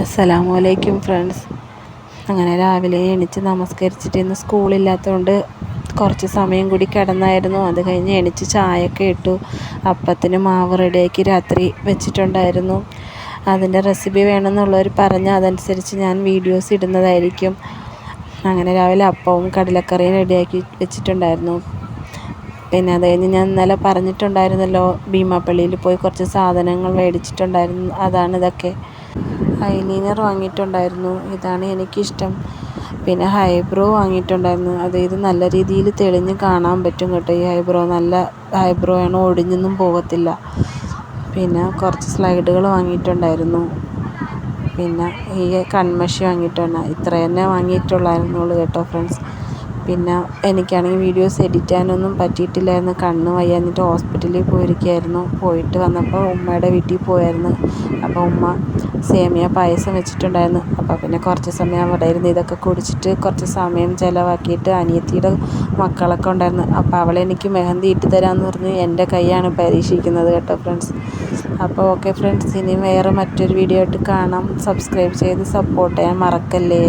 അസ്സലാമലൈക്കും ഫ്രണ്ട്സ്. അങ്ങനെ രാവിലെ എണിച്ച് നമസ്കരിച്ചിട്ട് ഇന്ന് സ്കൂളില്ലാത്തതുകൊണ്ട് കുറച്ച് സമയം കൂടി കിടന്നായിരുന്നു. അത് കഴിഞ്ഞ് എണിച്ച് ചായയൊക്കെ ഇട്ടു. അപ്പത്തിന് മാവ് റെഡിയാക്കി രാത്രി വെച്ചിട്ടുണ്ടായിരുന്നു. അതിന്റെ റെസിപ്പി വേണമെന്നുള്ളവർ പറഞ്ഞ് അതനുസരിച്ച് ഞാൻ വീഡിയോസ് ഇടുന്നതായിരിക്കും. അങ്ങനെ രാവിലെ അപ്പവും കടലക്കറിയും റെഡിയാക്കി വെച്ചിട്ടുണ്ടായിരുന്നു. പിന്നെ അത് കഴിഞ്ഞ് ഞാൻ ഇന്നലെ പറഞ്ഞിട്ടുണ്ടായിരുന്നല്ലോ ഭീമാപ്പള്ളിയിൽ പോയി കുറച്ച് സാധനങ്ങൾ മേടിച്ചിട്ടുണ്ടായിരുന്നു. അതാണ് ഇതൊക്കെ. ഐലൈനർ വാങ്ങിയിട്ടുണ്ടായിരുന്നു. ഇതാണ് എനിക്കിഷ്ടം. പിന്നെ ഹൈബ്രോ വാങ്ങിയിട്ടുണ്ടായിരുന്നു. അത് ഇത് നല്ല രീതിയിൽ തെളിഞ്ഞ് കാണാൻ പറ്റും കേട്ടോ ഈ ഹൈബ്രോ. നല്ല ഹൈബ്രോ ആണ് ഒടിഞ്ഞൊന്നും പോകത്തില്ല. പിന്നെ കുറച്ച് സ്ലൈഡുകൾ വാങ്ങിയിട്ടുണ്ടായിരുന്നു. പിന്നെ ഈ കൺമഷി വാങ്ങിയിട്ടുണ്ട് ഇത്ര തന്നെ വാങ്ങിയിട്ടുള്ളായിരുന്നുള്ളൂ കേട്ടോ ഫ്രണ്ട്സ്. പിന്നെ എനിക്കാണെങ്കിൽ വീഡിയോസ് എഡിറ്റ് ചെയ്യാനൊന്നും പറ്റിയിട്ടില്ലായിരുന്നു. കണ്ണ് വയ്യ എന്നിട്ട് ഹോസ്പിറ്റലിൽ പോയിരിക്കുകയായിരുന്നു. പോയിട്ട് വന്നപ്പോൾ ഉമ്മയുടെ വീട്ടിൽ പോയായിരുന്നു. അപ്പോൾ ഉമ്മ സേമിയ പായസം വെച്ചിട്ടുണ്ടായിരുന്നു. അപ്പോൾ പിന്നെ കുറച്ച് സമയം അവിടെ ഇരുന്ന് ഇതൊക്കെ കുടിച്ചിട്ട് കുറച്ച് സമയം ചിലവാക്കിയിട്ട് അനിയത്തിയുടെ മക്കളൊക്കെ ഉണ്ടായിരുന്നു. അപ്പോൾ അവൾ എനിക്ക് മെഹന്തി ഇട്ട് തരാമെന്ന് പറഞ്ഞ് എന്റെ കൈയാണ് പരീക്ഷിക്കുന്നത് കേട്ടോ ഫ്രണ്ട്സ്. അപ്പോൾ ഓക്കെ ഫ്രണ്ട്സ് ഇനി വേറെ മറ്റൊരു വീഡിയോ ആയിട്ട് കാണാം. സബ്സ്ക്രൈബ് ചെയ്ത് സപ്പോർട്ട് ചെയ്യാൻ മറക്കല്ലേ?